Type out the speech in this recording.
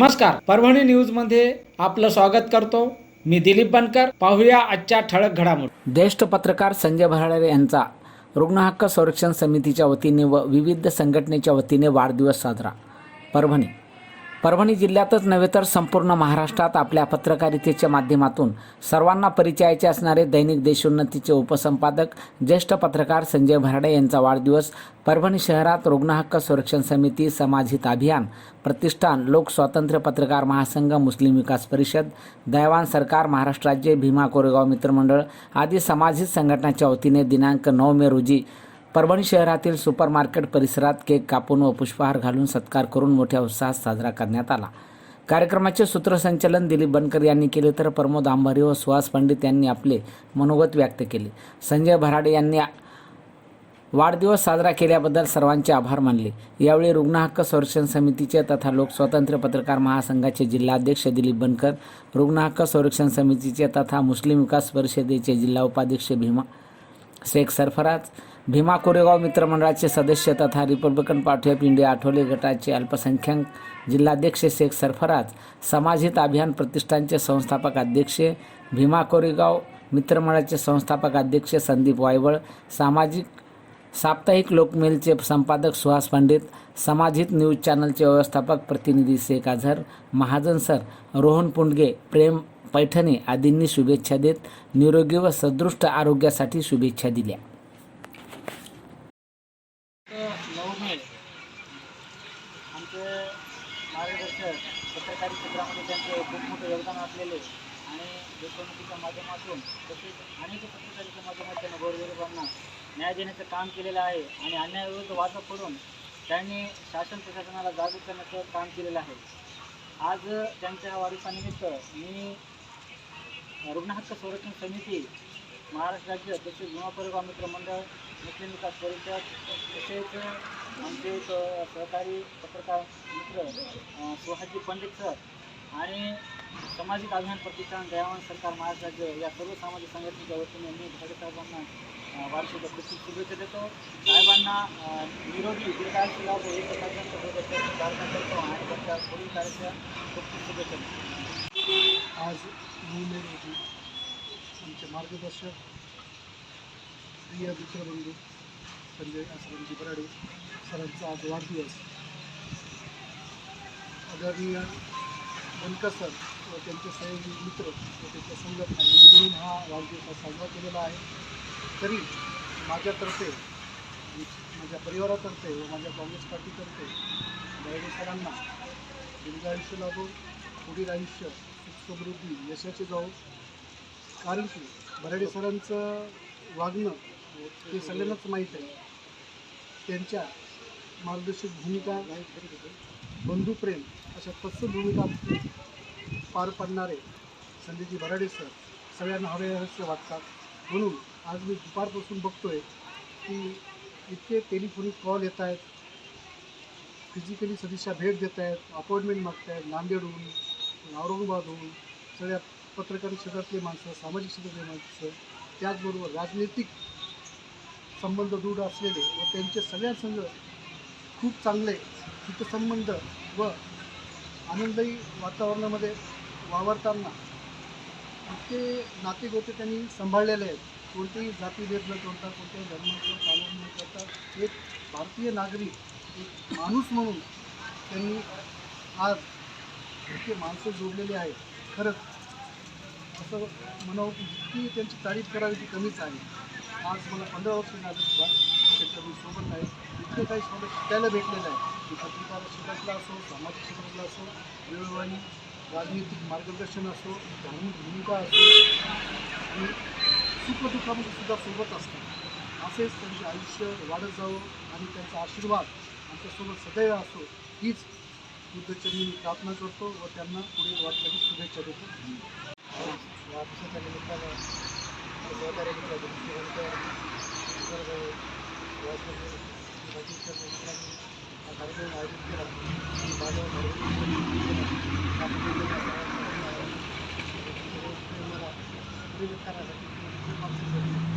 नमस्कार. परभणी न्यूजमध्ये आपलं स्वागत करतो. मी दिलीप बनकर. पाहूया आजच्या ठळक घडामोडी. ज्येष्ठ पत्रकार संजय भराडे यांचा रुग्ण हक्क संरक्षण समितीच्या वतीने व विविध संघटनेच्या वतीने वाढदिवस साजरा. परभणी. परभणी जिल्ह्यातच नव्हे तर संपूर्ण महाराष्ट्रात आपल्या पत्रकारितेच्या माध्यमातून सर्वांना परिचयाचे असणारे दैनिक देशोन्नतीचे उपसंपादक ज्येष्ठ पत्रकार संजय भराडे यांचा वाढदिवस परभणी शहरात रुग्णहक्क संरक्षण समिती समाजहित अभियान प्रतिष्ठान लोक स्वातंत्र्य पत्रकार महासंघ मुस्लिम विकास परिषद दयावान सरकार महाराष्ट्र राज्य भीमा कोरेगाव मित्रमंडळ आदी समाजहित संघटनाच्या वतीने दिनांक नऊ मे रोजी परभणी शहरातील सुपर मार्केट परिसरात केक कापून व पुष्पहार घालून सत्कार करून मोठ्या उत्साहात साजरा करण्यात आला. कार्यक्रमाचे सूत्रसंचालन दिलीप बनकर यांनी केले तर प्रमोद आंभारी व सुहास पंडित यांनी आपले मनोगत व्यक्त केले. संजय भराडे यांनी वाढदिवस साजरा केल्याबद्दल सर्वांचे आभार मानले. यावेळी रुग्ण हक्क संरक्षण समितीचे तथा लोकस्वातंत्र्य पत्रकार महासंघाचे जिल्हाध्यक्ष दिलीप बनकर रुग्ण हक्क संरक्षण समितीचे तथा मुस्लिम विकास परिषदेचे जिल्हा उपाध्यक्ष भीमा शेख सरफराज भीमा कोरेगाव मित्रमंडळाचे सदस्य तथा Republican Party of India Athawale गटाचे अल्पसंख्याक जिल्हाध्यक्ष शेख सरफराज समाजहित अभियान प्रतिष्ठानचे संस्थापक अध्यक्ष भीमा कोरेगाव मित्रमंडळाचे संस्थापक अध्यक्ष संदीप वायवळ सामाजिक साप्ताहिक लोकमेलचे संपादक सुहास पंडित समाजहित न्यूज चॅनलचे व्यवस्थापक प्रतिनिधी शेख अझहर महाजन सर रोहन पुंडगे प्रेम पैठणे आदींनी शुभेच्छा देत निरोगी व सदृष्ट आरोग्यासाठी शुभेच्छा दिल्या. नऊ आमचे मार्गदर्शक पत्रकारी क्षेत्रामध्ये त्यांचे खूप मोठे योगदान असलेले आणि देशोन्नतीच्या माध्यमातून तसेच अनेक पत्रकारितेच्या माध्यमातून गोरगरिबांना न्याय देण्याचं काम केलेलं आहे. आणि अन्यायाविरुद्ध वाचा करून त्यांनी शासन प्रशासनाला जागरूक करण्याचं काम केलेलं आहे. आज त्यांच्या वाढदिवसानिमित्त मी रुग्ण हक्क संरक्षण समिती महाराष्ट्र राज्य तसेच जुना परिवार मित्र मंडळ मुस्लिम विकास परिषद तसेच आमचे एक सहकारी पत्रकार मित्र अ, सुहाजी पंडित सर आणि सामाजिक अभियान प्रतिष्ठान दयावान सरकार महाराष्ट्र राज्य या सर्व सामाजिक संघटनेच्या वतीने मी भटके साहेबांना वार्षिक खूप शुभेच्छा देतो. साहेबांना निरोगी दीर्घायुष्य लाभ एक पर्यंत प्रार्थना करतो आणि त्यांच्या पुढील कार्याच्या खूप खूप शुभेच्छा देतो. आज नऊ मे रोजी आमचे मार्गदर्शक प्रिय मित्रबंधू संजय आसरामजी बराडे सरांचा आज वाढदिवस. आदरणीय बनकर सर व त्यांचे सहयोगी मित्र व त्यांच्या संघटना यांनी मिळून हा वाढदिवस साजरा केलेला आहे. तरी माझ्यातर्फे माझ्या परिवारातर्फे व माझ्या काँग्रेस पार्टीतर्फे बराडे सरांना दीर्घायुष्य लागून पुढील आयुष्य समृद्धी यशाचे जाऊ. कारण की बराडे सरांचं वागणं हे सगळ्यांनाच माहीत आहे. त्यांच्या मार्गदर्शक भूमिका बंधुप्रेम अशा तत्सम भूमिका पार पाडणारे संजयजी बराडे सर सगळ्यांना हवे रहस्य वाटतात. म्हणून आज मी दुपारपासून बघतोय की इतके टेलिफोनिक कॉल येत आहेत फिजिकली सदिशा भेट देत आहेत अपॉइंटमेंट मागत आहेत नांदेडहून औरंगाबादहून सगळ्या पत्रकार क्षेत्रातली माणसं सामाजिक क्षेत्रातली माणसं त्याचबरोबर राजनैतिक संबंध दृढ असलेले व त्यांचे सगळ्यांसंग खूप चांगले हितसंबंध व आनंददायी वातावरणामध्ये वावरताना इतके नातेगोते त्यांनी सांभाळलेले आहेत. कोणतेही जातीभेद न करता कोणत्याही धर्माचं पालन न करता एक भारतीय नागरिक एक माणूस म्हणून त्यांनी आज इतके माणसं जोडलेली आहेत. खरंच असं म्हणावं की जितकी त्यांची तारीफ करावी ती कमीच आहे. आज मला पंधरा वर्ष झालं सुद्धा मी सोबत आहे. इतके काही सोबत शिकायला भेटलेलं आहे की पत्रकार क्षेत्रातला असो सामाजिक क्षेत्रातला असो वेळोवेळी राजनैतिक मार्गदर्शन असो धार्मिक भूमिका असो आणि सुखदुःखामध्ये सुद्धा सोबत असतात. असेच त्यांचे आयुष्य वाढत जावं आणि त्यांचा आशीर्वाद आमच्यासोबत सदैव असो हीच बुद्धचरणी मी प्रार्थना करतो व त्यांना पुढील वाटचाली शुभेच्छा देतो. या दिवसाच्या निमित्तानं सहकार्य कार्यक्रम आयोजित केला. आणि माझ्या मला करण्यासाठी